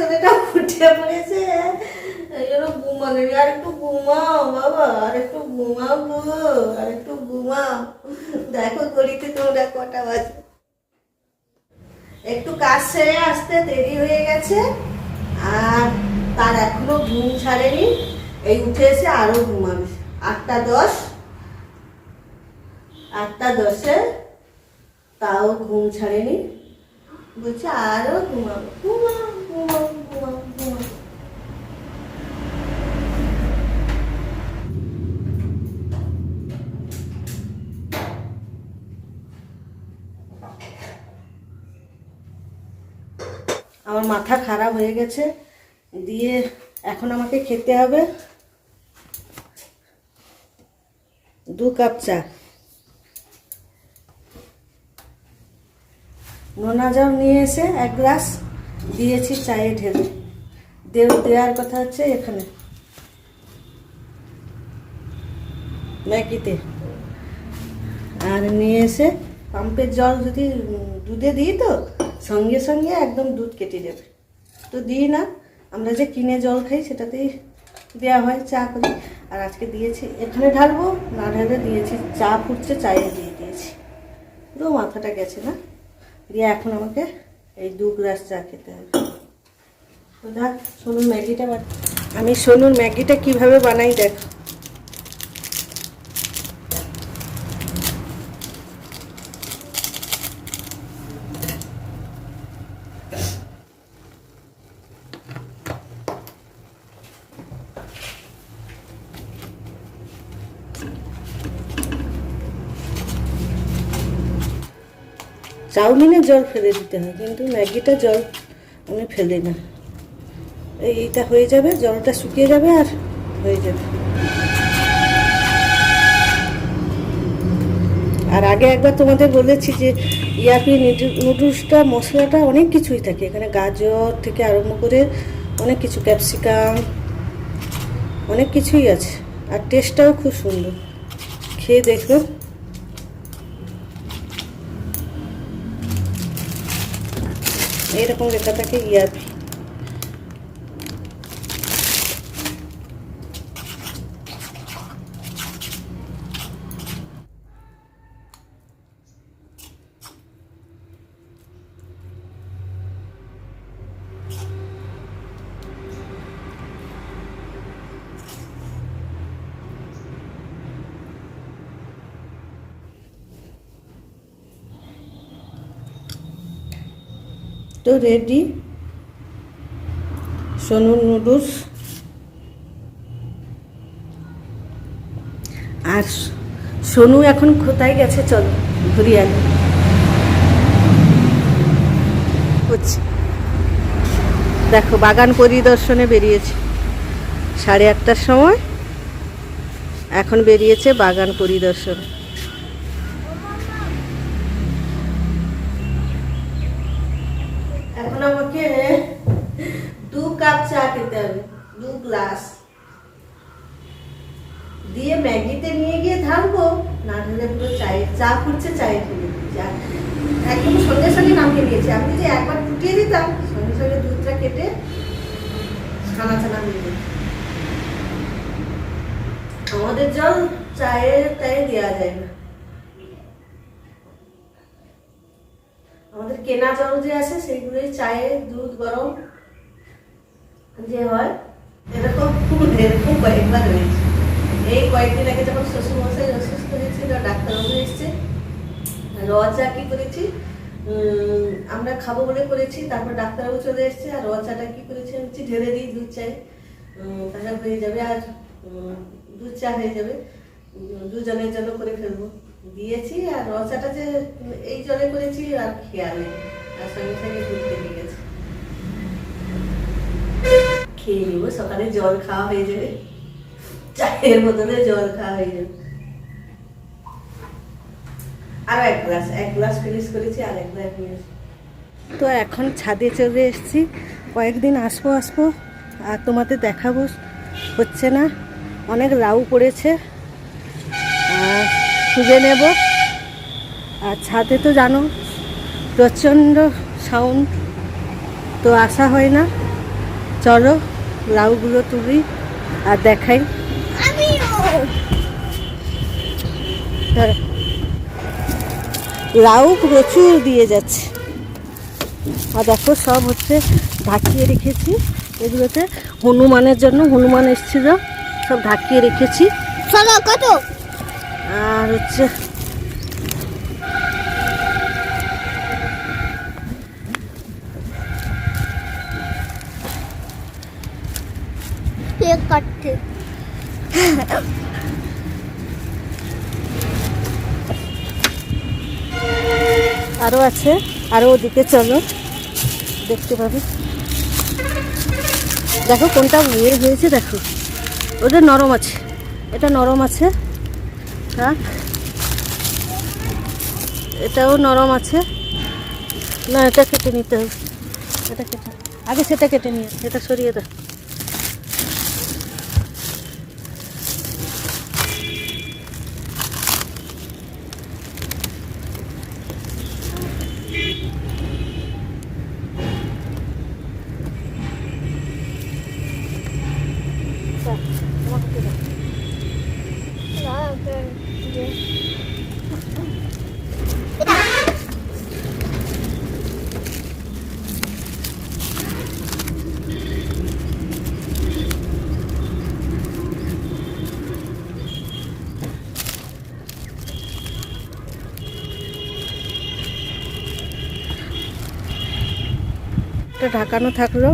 ছেলেটা উঠে পড়েছে। আর একটু ঘুমাও বাবা, আর একটু ঘুমাও গো, আর একটু ঘুমাও। দেখো তোমরা কটা বাজে। একটু কাজ সেরে আসতে দেরি হয়ে গেছে, আর তার এখনও ঘুম ছাড়েনি। এই উঠে এসে আরও ঘুমাবে। আটটা দশ, আটটা দশে তাও ঘুম ছাড়েনি। বলছে আরও ঘুমাবো। ঘুমাও। আমার মাথা খারাপ হয়ে গেছে। দিয়ে এখন আমাকে খেতে হবে। দু কাপ চা। নোনা জল নিয়ে এসে এক গ্লাস দিয়েছি, চায়ে ঢেলে। দেও দেওয়ার কথা হচ্ছে এখানে। ম্যাগিতে। আর নিয়ে এসে পাম্পের জল যদি দুধে দিই তো, সঙ্গে সঙ্গে একদম দুধ কেটে যাবে। তো দিই না, আমরা যে কিনে জল খাই সেটাতেই দেওয়া হয়, চা করি। আর আজকে দিয়েছি, এখানে ঢালবো, না ঢালে দিয়েছি, চা ফুটছে, চায়ে দিয়ে দিয়েছি। পুরো মাথাটা গেছে না? দিয়ে এখন আমাকে এই দু গ্লাস চা খেতে হবে। সোনুর ম্যাগিটা আমি সোনুর ম্যাগিটা কীভাবে বানাই দেখ। চাউমিনের জল ফেলে দিতে হয়, কিন্তু ম্যাগিটা জল আমি ফেলি না। এইটা হয়ে যাবে, জলটা শুকিয়ে যাবে আর হয়ে যাবে। আর আগে একবার তোমাদের বলেছি যে ইয়াপি নুডলসটা, মশলাটা অনেক কিছুই থাকে। এখানে গাজর থেকে আরম্ভ করে অনেক কিছু, ক্যাপসিকাম, অনেক কিছুই আছে। আর টেস্টটাও খুব সুন্দর। খেয়ে দেখবেন এইরকম লেখা থাকে ইয়াপি তো রেডি সোনু নুডলস আর সোনু এখন কোথায় গেছে? চল ঘুরিয়ে দেখো, বাগান পরিদর্শনে বেরিয়েছে। সাড়ে আটটার সময় এখন বেরিয়েছে বাগান পরিদর্শনে এখন আমাকে দু কাপ চা খেতে হবে, দু গ্লাস। দিয়ে ম্যাগিতে নিয়ে গিয়ে ঢালবো, না ঢালে পুরো চায়ে, চা ফুটছে চায়ে চা একদম সঙ্গে সঙ্গে নামিয়ে দিয়েছি আমি যদি একবার ফুটিয়ে দিতাম, সঙ্গে সঙ্গে দুধটা কেটে ছানা ছানা দিয়ে আমাদের জল চায়ের তাই দেওয়া যায় না। আমাদের কেনা জল যে আছে, সেইগুলোই চায়ে দুধ গরম যে হয়, এরকম এরকম কয়েকবার হয়েছে। এই কয়েকদিন আগে যখন শ্বশুরমশাই অসুস্থ হয়েছিল, ডাক্তারবাবু এসছে, র চা কি করেছি আমরা খাব বলে করেছি, তারপর ডাক্তারবাবু চলে এসছে, আর র চাটা কি করেছি আমি ঢেলে দিই দুধ চাই তাহলে হয়ে যাবে, আর দুধ চা হয়ে যাবে। দুজনের জন্য করে ফেলব। দিয়েছি আর র চাটা যে এই জলে করেছি আর খেয়াল। নেই আর সঙ্গে সঙ্গে দুধ গেছে। খেয়ে নিবো, সকালে জল খাওয়া হয়ে যাবে। চায়ের বদলে জল খাওয়া হয়ে যাবে। আরও এক গ্লাস এক গ্লাস ফিনিশ করেছি আর এক গ্লাস ফিনিশ তো এখন ছাদে চলে এসেছি। কয়েকদিন আসব আসব। আর তোমাদের দেখাবো, হচ্ছে না? অনেক লাউ পড়েছে। খুঁজে নেব। আর ছাদে তো জানো, প্রচণ্ড সাউন্ড তো আসা হয় না। চলো, লাউগুলো তুলি আর দেখাই। লাউ প্রচুর দিয়ে যাচ্ছে। আর দেখো, সব হচ্ছে ঢাকিয়ে রেখেছি। এগুলোতে হনুমানের জন্য, হনুমান এসেছিল, সব ঢাকিয়ে রেখেছি। কত? আর হচ্ছে কাটতে। আরও আছে আরও ওদিকে চলো। দেখতে পাবে। দেখো কোনটা ইয়ে হয়েছে দেখো। ওটা নরম আছে। এটা নরম আছে। থাক এটাও নরম আছে। না, এটা কেটে নিতে হবে। এটা কেটে আগে সেটা কেটে নিয়ে এটা সরিয়ে দেয় এটা ঢাকানো থাকল।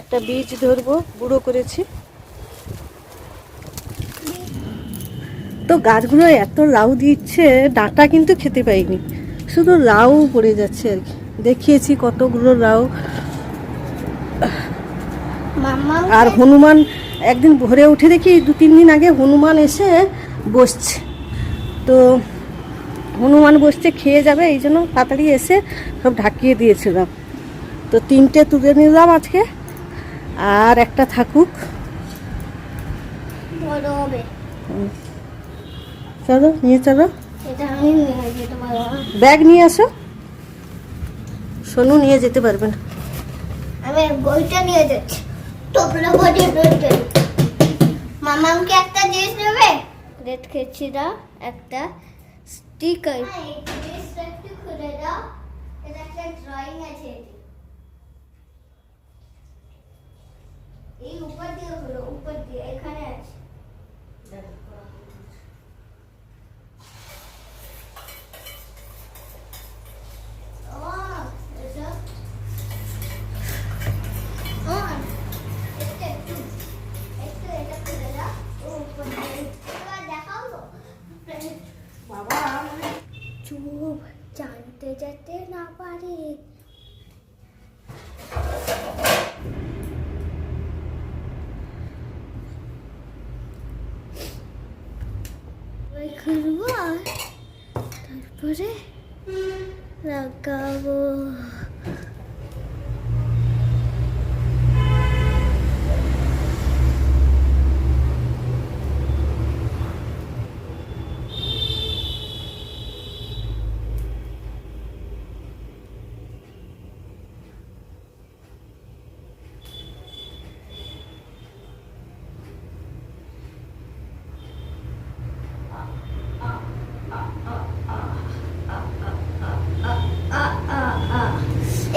একটা বীজ ধরবো গুঁড়ো করেছি। তো গাছগুলো এত লাউ দিচ্ছে ডাঁটা কিন্তু খেতে পাইনি। শুধু লাউ পড়ে যাচ্ছে আর কি। দেখিয়েছি কতগুলো লাউ। মামা আর হনুমান একদিন ভোরে উঠে দেখি দু তিন দিন আগে হনুমান এসে বসছে। তো হনুমান বসছে খেয়ে যাবে এই জন্য তাড়াতাড়ি এসে সব ঢাকিয়ে দিয়েছিলাম তো তিনটে তুলে নিলাম আজকে আর একটা থাকুক। চলো নিয়ে চলো। ব্যাগ নিয়ে আসো। সোনু নিয়ে যেতে পারবে না। আমি বইটা নিয়ে যাচ্ছি। টোপলা বডি বইটা মামামকে একটা জিনিস নেবে রেড খেয়েছি দাও একটা। স্টিকার খুলে দাও এটা একটা ড্রয়িং আছে এই উপর দিয়ে হলো উপর দিয়ে এখানে আছে ও এটা on. একটু একটু একটু এটা করে দাও ও উপর দিয়ে এবার দেখাবো বাবা চুপ জানতে যেতে না পারে ওই খুলবো আর তারপরে লাগাবো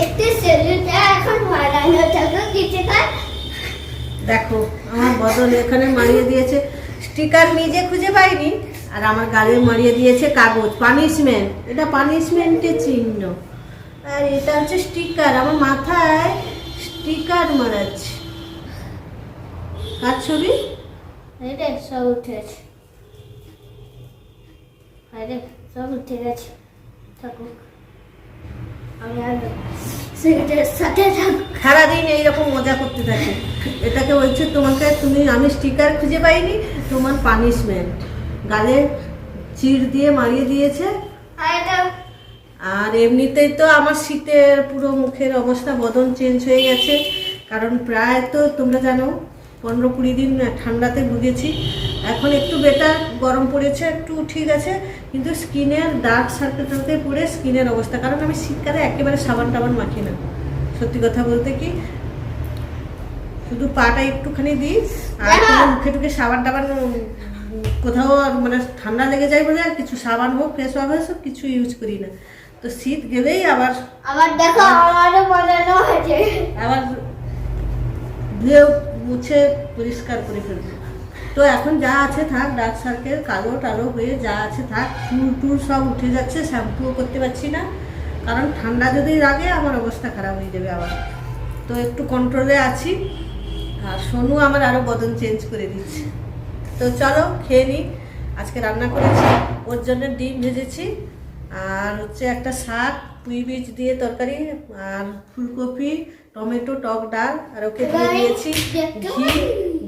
একটু সেলুটা এখন বানানো থাকো কিছু খান দেখো আমার বদল এখানে মারিয়ে দিয়েছে। স্টিকার নিজে খুঁজে পাইনি আর আমার গালে মারিয়ে দিয়েছে কাগজ। পানিশমেন্ট এটা পানিশমেন্টের চিহ্ন। আর এটা হচ্ছে স্টিকার আমার মাথায় স্টিকার মারাচ্ছে। কার ছবি? আরে সব উঠেছে আরে সব উঠে গেছে। থাকুক আমি আর সেটার সাথে থাক সারাদিন এইরকম মজা করতে থাকে। এটাকে বলছে তোমাকে তুমি আমি স্টিকার খুঁজে পাইনি তোমার পানিশমেন্ট গালে চিড় দিয়ে মারিয়ে দিয়েছে। আর আর এমনিতেই তো আমার শীতের পুরো মুখের অবস্থা বদন চেঞ্জ হয়ে গেছে। কারণ প্রায় তো তোমরা জানো পনেরো কুড়ি দিন ঠান্ডাতে ভুগেছি। এখন একটু বেটার গরম পড়েছে একটু ঠিক আছে। কিন্তু স্কিনের ডার্ক সার্কেল টার্কেল পড়ে স্কিনের অবস্থা। কারণ আমি শীতকালে একেবারে সাবান টাবান মাখি না। সত্যি কথা বলতে কি শুধু পাটা একটুখানি দিই আর মুখে টুকে সাবান টাবান কোথাও আর মানে ঠান্ডা লেগে যায় বলে আর কিছু সাবান হোক ফেস ওয়াশ হোক কিছু ইউজ করি না। তো শীত গেলেই আবার আবার দেখো আমারও বানানো হয়েছে। আবার ধুয়ে মুছে পরিষ্কার করে ফেলব। তো এখন যা আছে থাক ডার্ক সার্কেল কালো টালো হয়ে যা আছে থাক, চুল টুল সব উঠে যাচ্ছে শ্যাম্পুও করতে পারছি না। কারণ ঠান্ডা যদি লাগে, আমার অবস্থা খারাপ হয়ে যাবে আবার। তো একটু কন্ট্রোলে আছি। আর সোনু আমার আরও বদন চেঞ্জ করে দিচ্ছে। তো চলো, খেয়ে নিই আজকে রান্না করেছি, ওর জন্য ডিম ভেজেছি। আর হচ্ছে একটা শাক, পুঁই বীজ দিয়ে তরকারি, আর ফুলকপি, টমেটো, টক ডাল, আর ওকে দিয়ে দিয়েছি ঘি।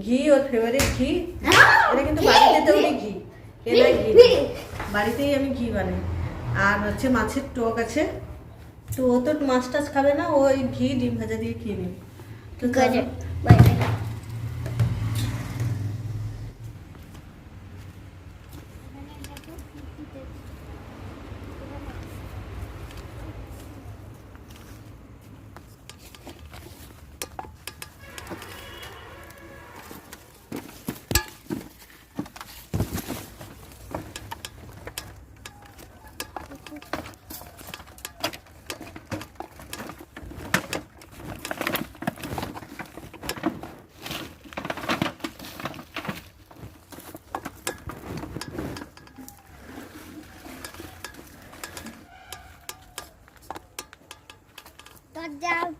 ঘি ওর ফেভারিট ঘি। এটা কিন্তু বাড়িতে তৈরি ঘি কেনা ঘি বাড়িতেই আমি ঘি বানাই। আর হচ্ছে মাছের টক আছে। তো ও তো মাছ টাছ খাবে না ও ওই ঘি ডিম ভাজা দিয়ে খেয়ে নেবে। তো ঠিক আছে চলো। বাই বাই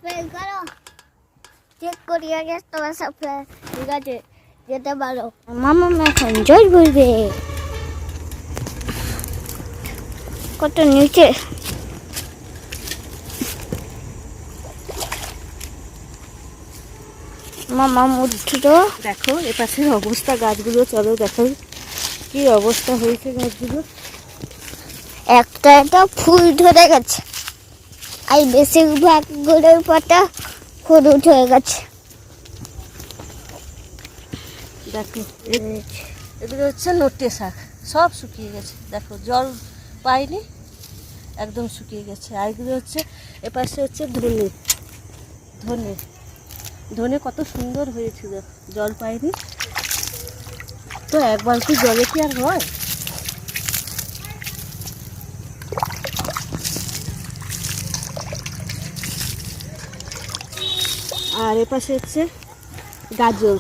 করো চেক করি আগে তোমার সাথে ঠিক আছে যেতে পারো মামা এখন জল বলবে কত নিচে মামা উঠছিল দেখো, এ পাশের অবস্থা গাছগুলো, চলো দেখো কি অবস্থা হয়েছে গাছগুলো। একটা একটা ফুল ধরে গেছে। আর বেশিরভাগগুলোর পাতা হলুদ হয়ে গেছে। দেখো, এগুলো হচ্ছে নোটে শাক, সব শুকিয়ে গেছে। দেখো, জল পাইনি, একদম শুকিয়ে গেছে। আর এগুলো হচ্ছে, এপাশে হচ্ছে ধনে ধনে ধনে কত সুন্দর হয়েছিল, জল পাইনি। তো একবার কি জলে কি আর হয়? আর এপাশে হচ্ছে গাজর।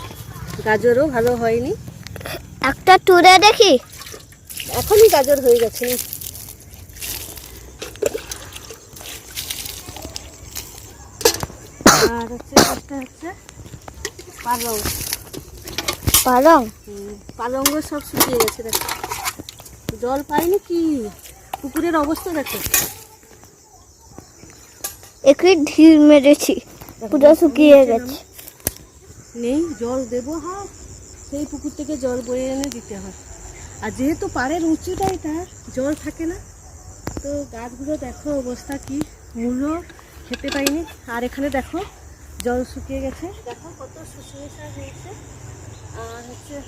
গাজরও ভালো হয়নি। একটা তুলে দেখি। এখনই গাজর হয়ে গেছে। আর হচ্ছে একটা হচ্ছে পালং। পালং? পালঙ্গ সব শুকিয়ে গেছে দেখো। জল পাইনি কি? পুকুরের অবস্থা দেখো। একটু ঢিল মেরেছি। পুরো শুকিয়ে গেছে। নেই জল দেবো হ্যাঁ সেই পুকুর থেকে জল বয়ে এনে দিতে হয়। আর যেহেতু পাড়ের উঁচুটাই এটা জল থাকে না তো গাছগুলো দেখো অবস্থা কি? মূল্য খেতে পাইনি। আর এখানে দেখো জল শুকিয়ে গেছে। দেখো কত শুকিয়ে শাক হয়েছে। আর হচ্ছে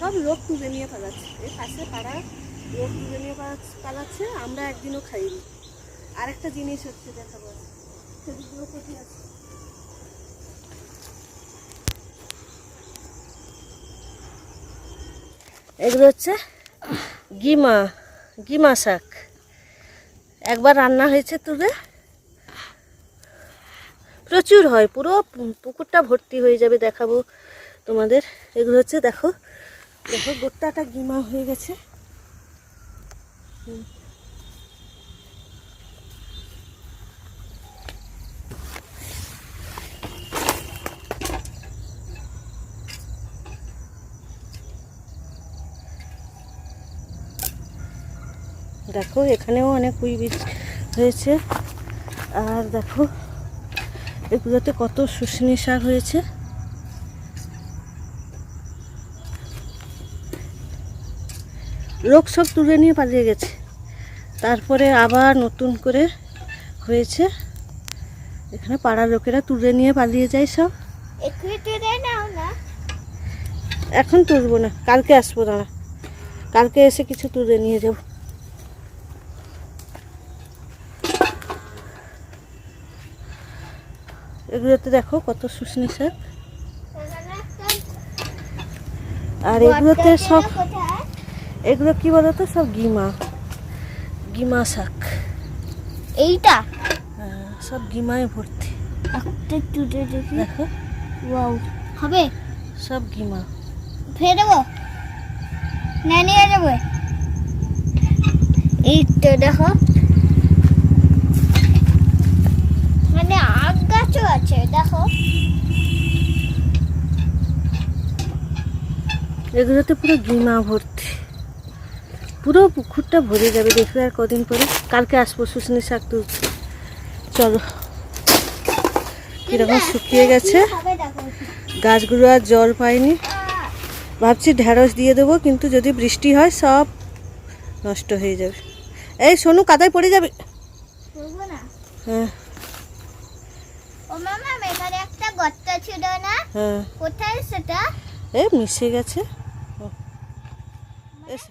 সব লোক তুলে নিয়ে পালাচ্ছে। এই পাশে পাড়া লোক তুলে নিয়ে পালাচ্ছে- পালাচ্ছে আমরা একদিনও খাইনি। আরেকটা জিনিস হচ্ছে দেখাবো সেগুলো কোথায় আছে? এগুলো হচ্ছে গিমা গিমা শাক। একবার রান্না হয়েছে তুলে প্রচুর হয়, পুরো পুকুরটা ভর্তি হয়ে যাবে, দেখাবো তোমাদের। এগুলো হচ্ছে, দেখো দেখো, গোটাটা গিমা হয়ে গেছে। হুম। দেখো এখানেও অনেক কুই বীজ হয়েছে। আর দেখো এগুলোতে কত শুশনি শাক হয়েছে। লোক সব তুলে নিয়ে পালিয়ে গেছে। তারপরে আবার নতুন করে হয়েছে। এখানে পাড়ার লোকেরা তুলে নিয়ে পালিয়ে যায় সব। এখন তুলবো না কালকে আসব দাঁড়া। কালকে এসে কিছু তুলে নিয়ে যাব। এগুলোতে দেখো কত শুশনি শাক। আর এগুলোতে সব এগুলো কি বলতো? সব গিমা। গিমা শাক। এইটা? হ্যাঁ, সব গিমায় ভর্তি। একটা টুটে দেখি। দেখো। ওয়াও হবে? সব গিমা। ফেলে দেবো? না নিয়ে যাব? এই তো দেখো মানে আগ গাছও আছে দেখো। এগুলোতে পুরো গিমা ভর্তি। পুরো পুকুরটা ভরে যাবে দেখবে আর কদিন পরে। কালকে আসব শুশনি শাক তুলতে। চলো। কীরকম শুকিয়ে গেছে। গাছগুলো আর জল পায়নি ভাবছি ঢ্যাঁড়স দিয়ে দেবো কিন্তু যদি বৃষ্টি হয় সব নষ্ট হয়ে যাবে। এই সোনু কাদায় পড়ে যাবে। হ্যাঁ ও মামা এখানে একটা ছিল না? হ্যাঁ। কোথায় সেটা এ মিশে গেছে। এসো।